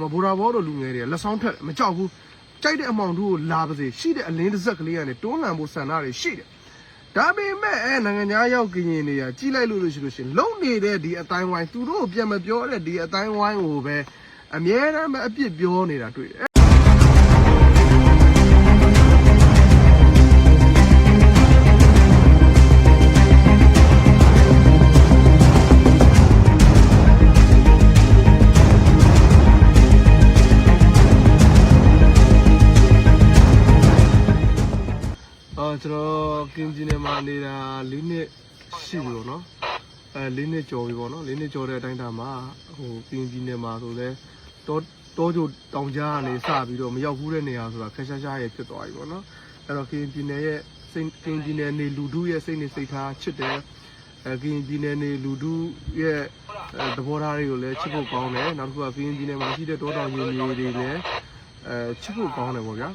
မဘူရာဘောတို့လူငယ်တွေကလက်ဆောင်ထက်မကြောက်ဘူးကြိုက်တဲ့အမောင်တို့ကိုလာပါစေရှိတဲ့အလင်းတစ်စက်ကလေးကနေတွန်းလှန်ဖို့ဆန္ဒတွေရှိတယ်ဒါပေမဲ့အဲနိုင်ငံသားရောက်ကရင်တွေကကြီးလိုက်လို့လို့ရှိလို့ရှိရင်လုံနေတဲ့ဒီအတိုင်းဝိုင်းသူတို့ပြန်မပြောတဲ့ဒီအတိုင်းဝိုင်းကိုပဲအမြဲတမ်းပဲအပြစ်ပြောနေတာတွေ့တယ် ကျွန်တော်ကင်းဂျီနယ်မှာနေတာ၄နှစ်ရှိပြီပေါ့နော်အဲ၄နှစ်ကျော်ပြီပေါ့နော်၄နှစ်ကျော်တဲ့အတိုင်းတာမှာဟိုကင်းဂျီနယ်မှာဆိုလဲတောတောကျတောင်ကြားကနေစပြီးတော့မရောက်ဘူးတဲ့နေရာဆိုတာခက်ရှားရှားရဲ့ဖြစ်သွားပြီပေါ့နော်အဲ့တော့ကင်းဂျီနယ်ရဲ့စိတ်ကင်းဂျီနယ်နေလူထုရဲ့စိတ်နေစိတ်ထားချစ်တယ်အဲကင်းဂျီနယ်နေလူထုရဲ့အဲသဘောထားတွေကိုလည်းချစ်ဖို့ကောင်းတယ်နောက်တစ်ခုကကင်းဂျီနယ်မှာရှိတဲ့တောတောင်ကြီးတွေတွေလည်းအဲချစ်ဖို့ကောင်းတယ်ပေါ့ဗျာ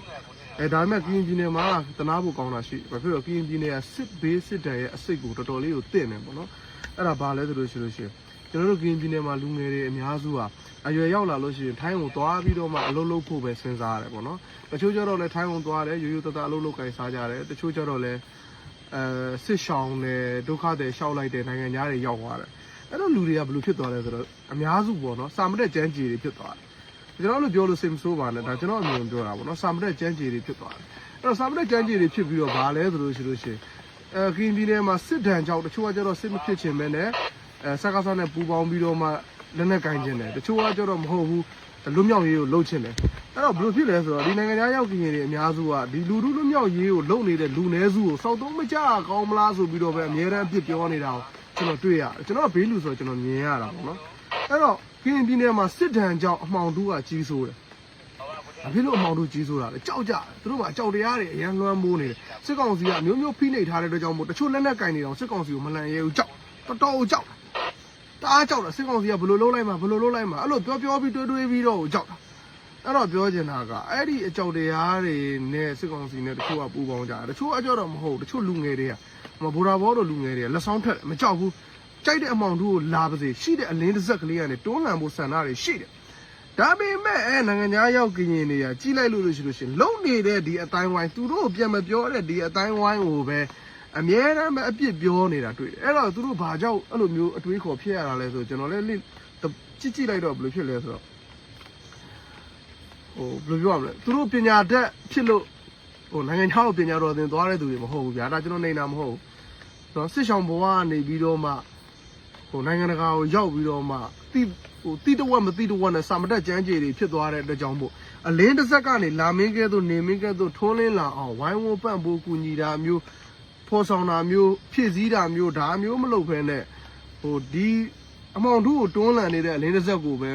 အဲဒါပေမဲ့ကရင်ပြည်နယ်မှာတနာဖို့ကောင်းတာရှိဘာဖြစ်လို့ကရင်ပြည်နယ်ကစစ်ဘေးစစ်တမ်းရဲ့အစိတ်ကိုတော်တော်လေးကိုတင့်နေပေါ့နော်အဲ့ဒါဘာလဲဆိုလို့ရှိလို့ရှိရင်ကျွန်တော်တို့ကရင်ပြည်နယ်မှာလူငယ်တွေအများစုဟာအရွယ်ရောက်လာလို့ရှိရင်ထိုင်းကိုသွားပြီးတော့မှအလုပ်လုပ်ဖို့ပဲစဉ်းစားရတယ်ပေါ့နော်တချို့ကျတော့လည်းထိုင်းကိုသွားတယ်ရိုးရိုးသားသားအလုပ်လုပ်ကိုင်စားကြတယ်တချို့ကျတော့လည်းအဲစစ်ရှောင်းနဲ့ဒုက္ခတွေရှောက်လိုက်တဲ့နိုင်ငံသားတွေရောက်သွားတယ်အဲ့တော့လူတွေကဘယ်လိုဖြစ်သွားလဲဆိုတော့အများစုပေါ့နော်စာမတက်ကျန်းကြီးတွေဖြစ်သွားတယ် ကျွန်တော်တို့ပြောလို့စိတ်မဆိုးပါနဲ့ဒါကျွန်တော်အမြင်ပြောတာပေါ့နော်စာမတက်ကျန်းကြီးတွေဖြစ်သွားတယ်အဲ့တော့စာမတက်ကျန်းကြီးတွေဖြစ်ပြီးတော့ဗာလဲဆိုလို့ရှိလို့ရှိရင်အဲကင်းပြည်နယ်မှာစစ်ဒဏ်ကြောင့်တချို့ကကျတော့စစ်မဖြစ်ချင်ပဲနဲ့အဲစကားစားနဲ့ပူပေါင်းပြီးတော့မှလက်နဲ့ကင်ချင်တယ်တချို့ကကျတော့မဟုတ်ဘူးလွတ်မြောက်ရေးကိုလှုပ်ချင်တယ်အဲ့တော့ဘယ်လိုဖြစ်လဲဆိုတော့ဒီနိုင်ငံသားရောက်ကရင်တွေအများစုကဒီလူလူလွတ်မြောက်ရေးကိုလှုပ်နေတဲ့လူနည်းစုကိုစောက်သုံးမကြကောင်းမလားဆိုပြီးတော့ပဲအများအားအပြစ်ပြောနေတာကိုကျွန်တော်တွေ့ရတယ်ကျွန်တော်ကဘေးလူဆိုတော့ကျွန်တော်မြင်ရတာပေါ့နော် အဲ့တော့ကရင်ပြည်နယ်မှာစစ်ဒဏ်ကြောင့်အမှောင်တူးကကြီးဆိုးတယ်။အဖြစ်လို့အမောင်တို့ကြီးဆိုတာလေကြောက်ကြတယ်။သူတို့ကအကြောက်တရားတွေအရန်လွှမ်းမိုးနေတယ်။စစ်ကောင်စီကအမျိုးမျိုးဖိနှိပ်ထားတဲ့အတွက်ကြောင့်မို့တချို့လက်နက်ကင်နေတော့စစ်ကောင်စီကိုမလန်ရဲဘူးကြောက်။တော်တော်ကြောက်တာ။တအားကြောက်တာစစ်ကောင်စီကဘယ်လိုလုပ်လိုက်မှာဘယ်လိုလုပ်လိုက်မှာအဲ့လိုပြောပြောပြီးတွေးတွေးပြီးတော့ကြောက်တာ။အဲ့တော့ပြောချင်တာကအဲ့ဒီအကြောက်တရားတွေနဲ့စစ်ကောင်စီနဲ့တချို့ကပူးပေါင်းကြတယ်။တချို့အကြောက်တော့မဟုတ်ဘူး။တချို့လူငယ်တွေကမဘူရာဘောတို့လူငယ်တွေကလက်ဆောင်ထက်မကြောက်ဘူး။ ကြိုက်တဲ့အမောင်တို့ကိုလာပါစေရှိတဲ့အလင်းတစ်စက်ကလေးကနေတွန်းလှန်ဖို့ဆန္ဒတွေရှိတယ်။ဒါပေမဲ့အဲနိုင်ငံသားရောက်ကရင်တွေကကြီးလိုက်လို့လို့ရှိလို့ရှိရင်လုံနေတဲ့ဒီအတိုင်းဝိုင်းသူတို့ပြန်မပြောတဲ့ဒီအတိုင်းဝိုင်းကိုပဲအမြဲတမ်းပဲအပြစ်ပြောနေတာတွေ့တယ်အဲ့တော့သူတို့ဘာကြောင့်အဲ့လိုမျိုးအတွေးခေါ်ဖြစ်ရတာလဲဆိုတော့ကျွန်တော်လည်းကြည့်ကြည့်လိုက်တော့ဘယ်လိုဖြစ်လဲဆိုတော့ဟိုဘယ်လိုပြောရမလဲသူတို့ပညာတတ်ဖြစ်လို့ဟိုနိုင်ငံခြားကိုပညာတော်သင်သွားတဲ့သူတွေမဟုတ်ဘူးဗျာဒါကျွန်တော်နေတာမဟုတ်ဘူးဆိုတော့စစ်ဆောင်ဘဝကနေပြီးတော့မှ ဟိုနိုင်ငံတကာကိုရောက်ပြီးတော့မှတိဟိုတိတဝက်မတိတဝက်နဲ့စာမတက်ကြမ်းကြေတွေဖြစ်သွားတဲ့အတွက်ကြောင့်မို့အလင်းတစ်ဆက်ကနေလာမင်းကဲသို့နေမင်းကဲသို့ထွန်းလင်းလာအောင်ဝိုင်းဝန်းပန့်ပိုးကူညီတာမျိုးဖော်ဆောင်တာမျိုးဖြည့်စည်းတာမျိုးဒါမျိုးမလုပ်ဘဲနဲ့ဟိုဒီအမောင်တို့ကိုတွန်းလှန်နေတဲ့အလင်းတစ်ဆက်ကိုပဲ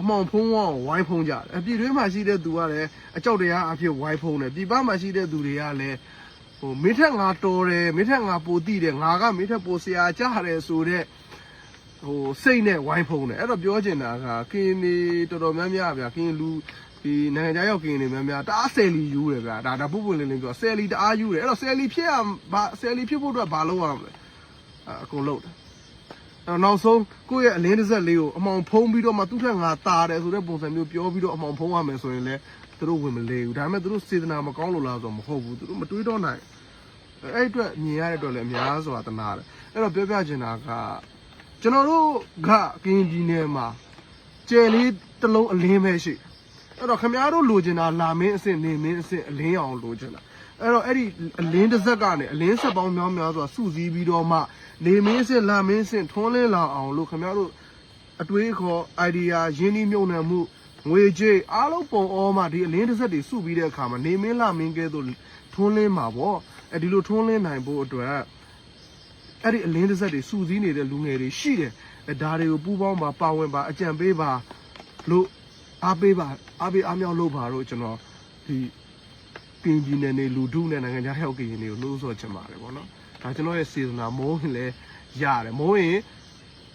အမောင်ဖုံးဝအောင်ဝိုင်းဖုံးကြတယ်အပြည်တွင်းမှာရှိတဲ့သူကလည်းအကြောက်တရားအဖြစ်ဝိုင်းဖုံးတယ်ပြည်ပမှာရှိတဲ့သူတွေကလည်းဟိုမင်းထက်ငါတော်တယ်မင်းထက်ငါပိုတိတယ်ငါကမင်းထက်ပိုဆရာကြားတယ်ဆိုတော့ ဟိုစိတ်နဲ့ဝိုင်းဖုံးတယ်အဲ့တော့ပြောချင်တာကကင်းနေတော်တော်များများဗျာကင်းလူဒီနိုင်ငံခြားရောက်ကင်းနေများများတအားဆယ်လီယူတယ်ဗျာဒါဒါပုပ်ပွင့်လင်းလင်းပြောဆယ်လီတအားယူတယ်အဲ့တော့ဆယ်လီဖြစ်ရဘာဆယ်လီဖြစ်ဖို့အတွက်ဘာလုပ်ရမလဲအအကုန်လုပ်တယ်အဲ့တော့နောက်ဆုံးကိုယ့်ရဲ့အလင်းတစ်စက်လေးကိုအမောင်ဖုံးပြီးတော့မှသူ့ထက်ငါတာတယ်ဆိုတဲ့ပုံစံမျိုးပြောပြီးတော့အမောင်ဖုံးရမယ်ဆိုရင်လည်းသူတို့ဝင်မလေးဘူးဒါပေမဲ့သူတို့စေတနာမကောင်းလို့လားဆိုတော့မဟုတ်ဘူးသူတို့မတွေးတော့နိုင်အဲ့အတွက်မြင်ရတဲ့အတွက်လည်းအများစွာတနာတယ်အဲ့တော့ပြောပြချင်တာက ကျွန်တော်တို့ကကရင်ပြည်နယ်မှာကျယ်လေးတစ်လုံးအလင်းပဲရှိတယ်အဲ့တော့ခမည်းတော်လိုချင်တာလာမင်းအစ်စ်နေမင်းအစ်စ်အလင်းအောင်လိုချင်တာအဲ့တော့အဲ့ဒီအလင်းတစ်စက်ကနေအလင်းဆက်ပေါင်းများများစွာစုစည်းပြီးတော့မှနေမင်းအစ်စ်လာမင်းအစ်စ်ထွန်းလင်းလာအောင်လို့ခမည်းတော်အတွေးခေါ် idea ရင်းနှီးမြှုပ်နှံမှုငွေကြေးအားလုံးပုံအောမှဒီအလင်းတစ်စက်တွေစုပြီးတဲ့အခါမှာနေမင်းလာမင်းကဲသို့ထွန်းလင်းမှာပေါ့အဲ့ဒီလိုထွန်းလင်းနိုင်ဖို့အတွက် အဲ့ဒီအလင်းတစ်စက်တွေစူးစီးနေတဲ့လူငယ်တွေရှိတယ်အဲဒါတွေကိုပူးပေါင်းပါပါဝင်ပါအကြံပေးပါလို့အားပေးပါအားပေးအားမြောက်လုပ်ပါတော့ကျွန်တော်ဒီကင်းပြည်နယ်နေလူထုနဲ့နိုင်ငံခြားဟောက်ကရင်တွေကိုလို့ဆိုချင်ပါတယ်ဗောနော်ဒါကျွန်တော်ရဲ့စေတနာမိုးရင်လည်းရတယ်မိုးရင်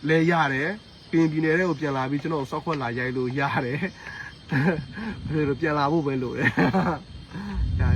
လည်းရတယ်ကင်းပြည်နယ်တွေကိုပြန်လာပြီးကျွန်တော်စောက်ခွက်လာရိုက်လို့ရတယ်ဘယ်လိုပြန်လာဖို့ပဲလို့လေဒါ